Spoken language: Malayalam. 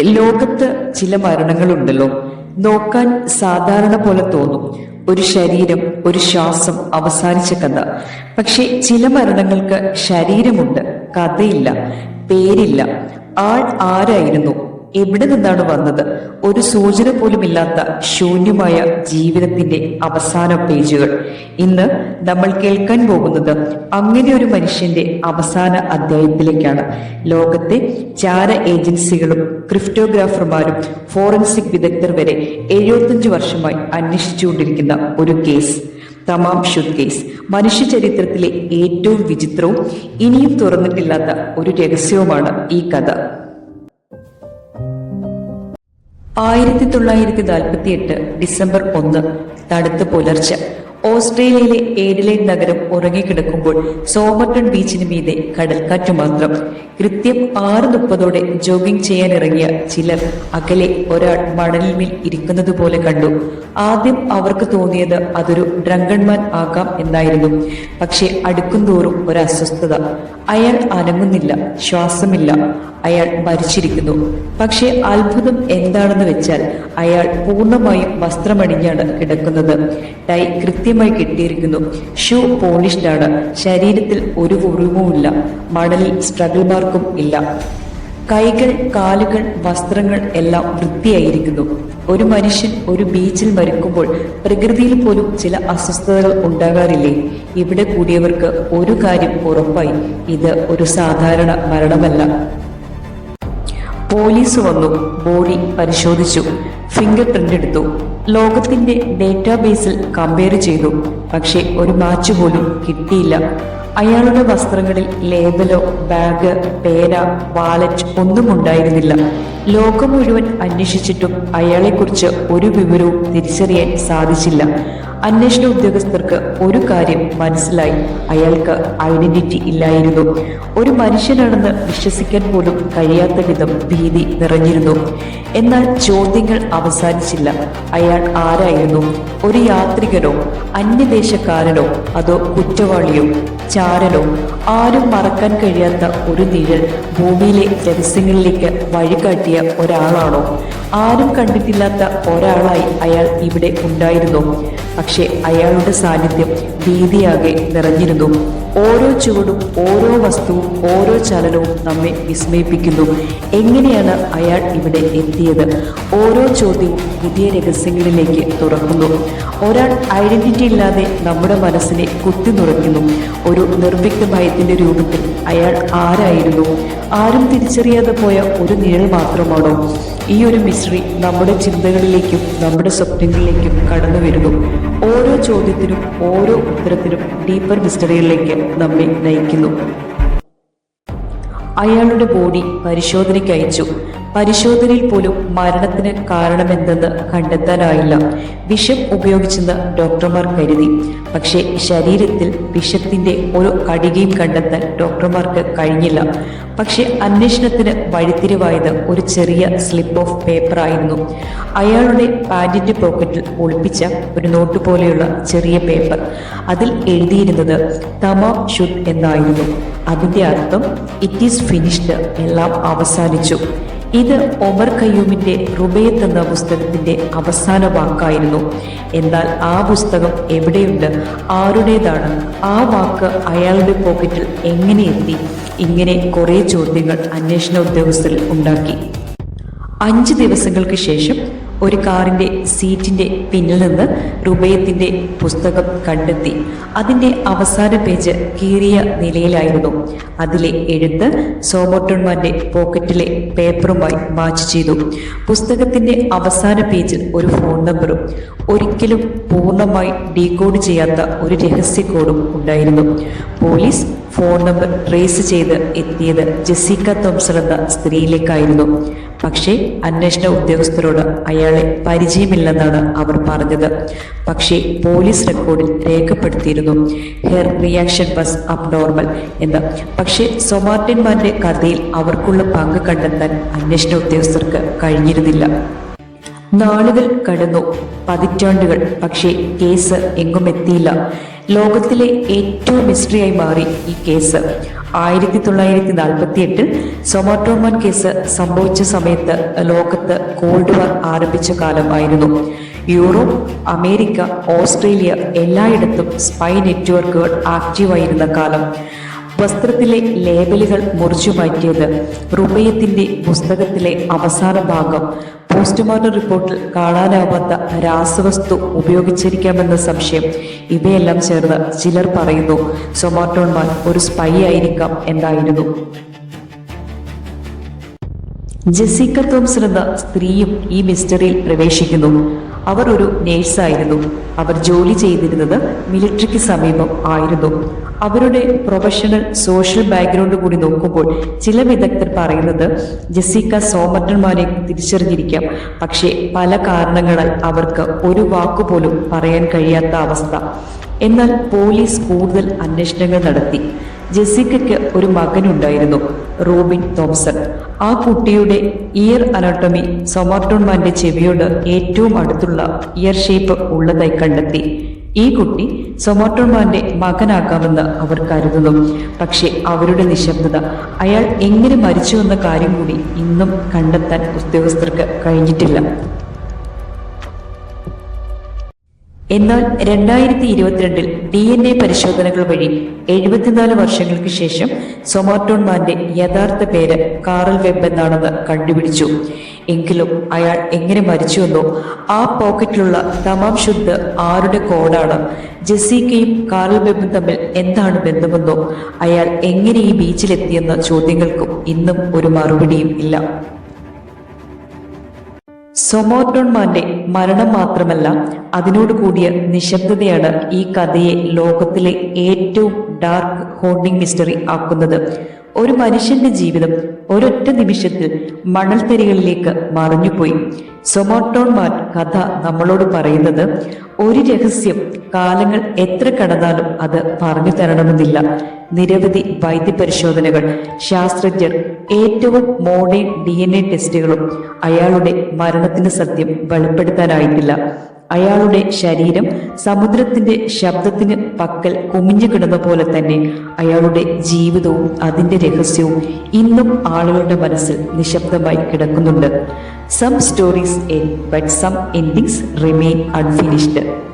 ലോകത്ത് ചില മരണങ്ങളുണ്ടല്ലോ. നോക്കാൻ സാധാരണ പോലെ തോന്നും. ഒരു ശരീരം ഒരു ശ്വാസം അവസാനിച്ച കഥ. പക്ഷെ ചില മരണങ്ങൾക്ക് ശരീരമുണ്ട്. കഥയില്ല. പേരില്ല. ആൾ ആരായിരുന്നു? എവിടെ നിന്നാണ് വന്നത്? ഒരു സൂചന പോലുമില്ലാത്ത ശൂന്യമായ ജീവിതത്തിന്റെ അവസാന പേജുകൾ. ഇന്ന് നമ്മൾ കേൾക്കാൻ പോകുന്നത് അങ്ങനെ ഒരു മനുഷ്യന്റെ അവസാന അധ്യായത്തിലേക്കാണ്. ലോകത്തെ ചാര ഏജൻസികളും ക്രിപ്റ്റോഗ്രാഫർമാരും ഫോറൻസിക് വിദഗ്ധർ വരെ എഴുപത്തഞ്ച് വർഷമായി അന്വേഷിച്ചുകൊണ്ടിരിക്കുന്ന ഒരു കേസ്. തമാം ഷുദ് കേസ് മനുഷ്യ ചരിത്രത്തിലെ ഏറ്റവും വിചിത്രവും ഇനിയും തുറന്നിട്ടില്ലാത്ത ഒരു രഹസ്യവുമാണ് ഈ കഥ. ആയിരത്തി തൊള്ളായിരത്തി നാൽപ്പത്തി എട്ട് ഡിസംബർ ഒന്ന് തണുത്ത് പുലർച്ചെ. ഓസ്ട്രേലിയയിലെ ഏഡിലൈൻ നഗരം ഉറങ്ങിക്കിടക്കുമ്പോൾ സോമർട്ടൺ ബീച്ചിന് മീതെ കടൽക്കാറ്റ് മാത്രം. കൃത്യം ആറ് മുപ്പതോടെ ജോഗിംഗ് ചെയ്യാനിറങ്ങിയ ചിലർ അകലെ ഒരാൾ മണലിൽ മേൽ ഇരിക്കുന്നത് പോലെ കണ്ടു. ആദ്യം അവർക്ക് തോന്നിയത് അതൊരു ഡ്രങ്കൺമാൻ ആകാം എന്നായിരുന്നു. പക്ഷെ അടുക്കുംതോറും ഒരു അസ്വസ്ഥത അയാൾ അനങ്ങുന്നില്ല ശ്വാസമില്ല. അയാൾ മരിച്ചിരിക്കുന്നു. പക്ഷേ അത്ഭുതം എന്താണെന്ന് വെച്ചാൽ അയാൾ പൂർണമായും വസ്ത്രമണിഞ്ഞാണ് കിടക്കുന്നത്. ടൈ കൃത്യമായി കെട്ടിയിരിക്കുന്നു. ഷൂ പോളിഷ്ഡ് ആണ്. ശരീരത്തിൽ ഒരു മുറിവുമില്ല മടലിൽ സ്ട്രഗിൾ മാർക്കും ഇല്ല. കൈകൾ കാലുകൾ വസ്ത്രങ്ങൾ എല്ലാം വൃത്തിയായിരിക്കുന്നു. ഒരു മനുഷ്യൻ ഒരു ബീച്ചിൽ മരിക്കുമ്പോൾ പ്രകൃതിയിൽ പോലും ചില അസ്വസ്ഥതകൾ ഉണ്ടാകാറില്ലേ? ഇവിടെ കൂടിയവർക്ക് ഒരു കാര്യം ഉറപ്പായി. ഇത് ഒരു സാധാരണ മരണമല്ല. പോലീസ് വന്നു ബോഡി പരിശോധിച്ചു ഫിംഗർ പ്രിന്റ് എടുത്തു ലോകത്തിന്റെ ഡേറ്റാബേസിൽ കമ്പയർ ചെയ്തു പക്ഷേ ഒരു മാച്ച് പോലും കിട്ടിയില്ല. അയാളുടെ വസ്ത്രങ്ങളിൽ ലേബലോ ബാഗ് പേന വാലറ്റ് ഒന്നും ഉണ്ടായിരുന്നില്ല. ലോകം മുഴുവൻ അന്വേഷിച്ചിട്ടും അയാളെക്കുറിച്ച് ഒരു വിവരവും തിരിച്ചറിയാൻ സാധിച്ചില്ല. അന്വേഷണ ഉദ്യോഗസ്ഥർക്ക് ഒരു കാര്യം മനസ്സിലായി. അയാൾക്ക് ഐഡന്റിറ്റി ഇല്ലായിരുന്നു. ഒരു മനുഷ്യനാണെന്ന് വിശ്വസിക്കാൻ പോലും കഴിയാത്ത വിധം ഭീതി നിറഞ്ഞിരുന്നു. എന്നാൽ ചോദ്യങ്ങൾ അവസാനിച്ചില്ല. അയാൾ ആരായിരുന്നു? ഒരു യാത്രികനോ അന്യദേശക്കാരനോ അതോ കുറ്റവാളിയോ ചാരനോ ആരും മറക്കാൻ കഴിയാത്ത ഒരു നിഴൽ ഭൂമിയിലെ രഹസ്യങ്ങളിലേക്ക് വഴികാട്ടിയ ഒരാളാണോ? ആരും കണ്ടിട്ടില്ലാത്ത ഒരാളായി അയാൾ ഇവിടെ ഉണ്ടായിരുന്നു. പക്ഷെ അയാളുടെ സാന്നിധ്യം ഭീതിയാകെ നിറഞ്ഞിരുന്നു. ഓരോ ചുവടും ഓരോ വസ്തുവും ഓരോ ചലനവും നമ്മെ വിസ്മയിപ്പിക്കുന്നു. എങ്ങനെയാണ് അയാൾ ഇവിടെ എത്തിയത്? ഓരോ ചോദ്യവും പുതിയ രഹസ്യങ്ങളിലേക്ക് തുറക്കുന്നു. ഒരാൾ ഐഡന്റിറ്റി ഇല്ലാതെ നമ്മുടെ മനസ്സിനെ കുത്തി നുറയ്ക്കുന്നു. ഒരു നിർവിഘ്ന ഭയത്തിന്റെ രൂപത്തിൽ അയാൾ ആരായിരുന്നു? ആരും തിരിച്ചറിയാതെ പോയ ഒരു നിഴൽ മാത്രമാണോ? ഈ ഒരു മിശ്രി നമ്മുടെ ചിന്തകളിലേക്കും നമ്മുടെ സ്വപ്നങ്ങളിലേക്കും കടന്നു വരുന്നു. ഓരോ ചോദ്യത്തിനും ഓരോ ഉത്തരത്തിനും ഡീപ്പർ മിസ്റ്ററിയിലേക്ക് നമ്മെ നയിക്കുന്നു. അയാളുടെ ബോഡി പരിശോധനയ്ക്ക് അയച്ചു. പരിശോധനയിൽ പോലും മരണത്തിന് കാരണമെന്തെന്ന് കണ്ടെത്താനായില്ല. വിഷം ഉപയോഗിച്ചെന്ന് ഡോക്ടർമാർ കരുതി. പക്ഷേ ശരീരത്തിൽ വിഷത്തിന്റെ ഒരു കടികയും കണ്ടെത്താൻ ഡോക്ടർമാർക്ക് കഴിഞ്ഞില്ല. പക്ഷേ അന്വേഷണത്തിന് വഴിത്തിരിവായത് ഒരു ചെറിയ സ്ലിപ്പ് ഓഫ് പേപ്പർ ആയിരുന്നു. അയാളുടെ പാൻറിന്റെ പോക്കറ്റിൽ ഒളിപ്പിച്ച ഒരു നോട്ട് പോലെയുള്ള ചെറിയ പേപ്പർ അതിൽ എഴുതിയിരുന്നത് തമാം ഷുഡ് എന്നായിരുന്നു. അതിന്റെ അർത്ഥം ഇറ്റ് ഈസ് ഫിനിഷ്ഡ് എല്ലാം അവസാനിച്ചു. ഇത് ഒമർ ഖയ്യൂമിന്റെ റുബയത്ത് എന്ന പുസ്തകത്തിന്റെ അവസാന വാക്കായിരുന്നു. എന്നാൽ ആ പുസ്തകം എവിടെയുണ്ട്? ആരുടേതാണ്? ആ വാക്ക് അയാളുടെ പോക്കറ്റിൽ എങ്ങനെ എത്തി? ഇങ്ങനെ കുറേ ചോദ്യങ്ങൾ അന്വേഷണ ഉദ്യോഗസ്ഥരിൽ ഉണ്ടാക്കി. അഞ്ച് ദിവസങ്ങൾക്ക് ശേഷം ഒരു കാറിന്റെ സീറ്റിന്റെ പിന്നിൽ നിന്ന് റുബയത്തിന്റെ പുസ്തകം കണ്ടെത്തി. അതിന്റെ അവസാന പേജ് കീറിയ നിലയിലായിരുന്നു. അതിലെ എഴുത്ത് സോമോട്ടോൺമാന്റെ പോക്കറ്റിലെ പേപ്പറുമായി മാച്ച് ചെയ്തു. പുസ്തകത്തിന്റെ അവസാന പേജിൽ ഒരു ഫോൺ നമ്പറും ഒരിക്കലും പൂർണമായി ഡീകോഡ് ചെയ്യാത്ത ഒരു രഹസ്യ കോഡും ഉണ്ടായിരുന്നു. പോലീസ് ഫോൺ നമ്പർ ട്രേസ് ചെയ്ത് എത്തിയത് ജെസിക്ക തോംസൺ എന്ന സ്ത്രീയിലേക്കായിരുന്നു. പക്ഷേ അന്വേഷണ ഉദ്യോഗസ്ഥരോട് അയാളെ പരിചയമില്ലെന്നാണ് അവർ പറഞ്ഞത്. പക്ഷേ പോലീസ് റെക്കോർഡിൽ രേഖപ്പെടുത്തിയിരുന്നു ഹെയർ റിയാക്ഷൻ വാസ് അബ്നോർമൽ എന്ന്. പക്ഷേ സൊമാർട്ടിൻമാരുടെ കഥയിൽ അവർക്കുള്ള പങ്ക് കണ്ടെത്താൻ അന്വേഷണ ഉദ്യോഗസ്ഥർക്ക് കഴിഞ്ഞിരുന്നില്ല. നാളുകൾ കടന്നു പതിറ്റാണ്ടുകൾ. പക്ഷേ കേസ് എങ്ങും എത്തിയില്ല. ലോകത്തിലെ ഏറ്റവും മിസ്റ്ററിയായി മാറി ഈ കേസ്. ആയിരത്തി തൊള്ളായിരത്തി നാൽപ്പത്തി എട്ടിൽ സൊമാറ്റോമാൻ കേസ് സംഭവിച്ച സമയത്ത് ലോകത്ത് കോൾഡ് വാർ ആരംഭിച്ച കാലമായിരുന്നു. യൂറോപ്പ് അമേരിക്ക ഓസ്ട്രേലിയ എല്ലായിടത്തും സ്പൈ നെറ്റ്വർക്കുകൾ ആക്റ്റീവായിരുന്ന കാലം. വസ്ത്രത്തിലെ ലേബലുകൾ മുറിച്ചു മാറ്റിയത് റുബയത്തിന്റെ പുസ്തകത്തിലെ അവസാന ഭാഗം. പോസ്റ്റ്മോർട്ടം റിപ്പോർട്ടിൽ കാണാനാവാത്ത രാസവസ്തു ഉപയോഗിച്ചിരിക്കാമെന്ന സംശയം. ഇവയെല്ലാം ചേർന്ന് ചിലർ പറയുന്നു സൊമാറ്റോൺമാൻ ഒരു സ്പൈ ആയിരിക്കാം എന്നായിരുന്നു. ജെസിക്ക തോംസൺ എന്ന സ്ത്രീയും ഈ മിസ്റ്ററിയിൽ പ്രവേശിക്കുന്നു. അവർ ഒരു നേഴ്സായിരുന്നു. അവർ ജോലി ചെയ്തിരുന്നത് മിലിറ്ററിക്ക് സമീപം ആയിരുന്നു. അവരുടെ പ്രൊഫഷണൽ സോഷ്യൽ ബാക്ക്ഗ്രൗണ്ട് കൂടി നോക്കുമ്പോൾ ചില വിദഗ്ധർ പറയുന്നത് ജെസിക്ക സോമറ്റന്മാരെ തിരിച്ചറിഞ്ഞിരിക്കാം. പക്ഷേ പല കാരണങ്ങളാൽ അവർക്ക് ഒരു വാക്കുപോലും പറയാൻ കഴിയാത്ത അവസ്ഥ. എന്നാൽ പോലീസ് കൂടുതൽ അന്വേഷണങ്ങൾ നടത്തി. ജെസിക്കയ്ക്ക് ഒരു മകനുണ്ടായിരുന്നു റോബിൻ തോംസൺ. ആ കുട്ടിയുടെ ഇയർ അനോട്ടമി സൊമാർട്ടോൺമാന്റെ ചെവിയോട് ഏറ്റവും അടുത്തുള്ള ഇയർ ഷേപ്പ് ഉള്ളതായി കണ്ടെത്തി. ഈ കുട്ടി സൊമാർട്ടോൺമാന്റെ മകനാക്കാമെന്ന് അവർ കരുതുന്നു. പക്ഷേ അവരുടെ നിശബ്ദത അയാൾ എങ്ങനെ മരിച്ചു എന്ന കാര്യം കൂടി ഇന്നും കണ്ടെത്താൻ ഉദ്യോഗസ്ഥർക്ക് കഴിഞ്ഞിട്ടില്ല. എന്നാൽ രണ്ടായിരത്തി ഇരുപത്തിരണ്ടിൽ ഡി എൻ എ പരിശോധനകൾ വഴി എഴുപത്തിനാല് വർഷങ്ങൾക്ക് ശേഷം സൊമാറ്റോൺമാന്റെ യഥാർത്ഥ പേര് കാറൽ വെബ് എന്നാണെന്ന് കണ്ടുപിടിച്ചു. എങ്കിലും അയാൾ എങ്ങനെ മരിച്ചുവെന്നോ ആ പോക്കറ്റിലുള്ള തമാം ശുദ്ധ ആരുടെ കോഡാണ് ജെസിക്കയും കാറൽ വെബും തമ്മിൽ എന്താണ് ബന്ധമെന്നോ അയാൾ എങ്ങനെ ഈ ബീച്ചിലെത്തിയെന്ന ചോദ്യങ്ങൾക്കും ഇന്നും ഒരു മറുപടിയും ഇല്ല. സൊമോട്ടോൺമാന്റെ മരണം മാത്രമല്ല അതിനോട് കൂടിയ നിശബ്ദതയാണ് ഈ കഥയെ ലോകത്തിലെ ഏറ്റവും ഡാർക്ക് ഹോണ്ടിങ് മിസ്റ്ററി ആക്കുന്നത്. ഒരു മനുഷ്യന്റെ ജീവിതം ഒരൊറ്റ നിമിഷത്തിൽ മണൽത്തരികളിലേക്ക് മറഞ്ഞുപോയി. സൊമോട്ടോൺമാർ കഥ നമ്മളോട് പറയുന്നത് ഒരു രഹസ്യം കാലങ്ങൾ എത്ര കടന്നാലും അത് പറഞ്ഞു തരണമെന്നില്ല. നിരവധി വൈദ്യപരിശോധനകൾ ശാസ്ത്രജ്ഞർ ഏറ്റവും മോഡേൺ ഡി എൻ എ ടെസ്റ്റുകളും അയാളുടെ മരണത്തിന് സത്യം വെളിപ്പെടുത്താനായിട്ടില്ല. അയാളുടെ ശരീരം സമുദ്രത്തിന്റെ ശബ്ദത്തിന് പക്കൽ കുമിഞ്ഞു കിടന്ന പോലെ തന്നെ അയാളുടെ ജീവിതവും അതിന്റെ രഹസ്യവും ഇന്നും ആളുകളുടെ മനസ്സിൽ നിശബ്ദമായി കിടക്കുന്നുണ്ട്. Some stories and but some endings remain unfinished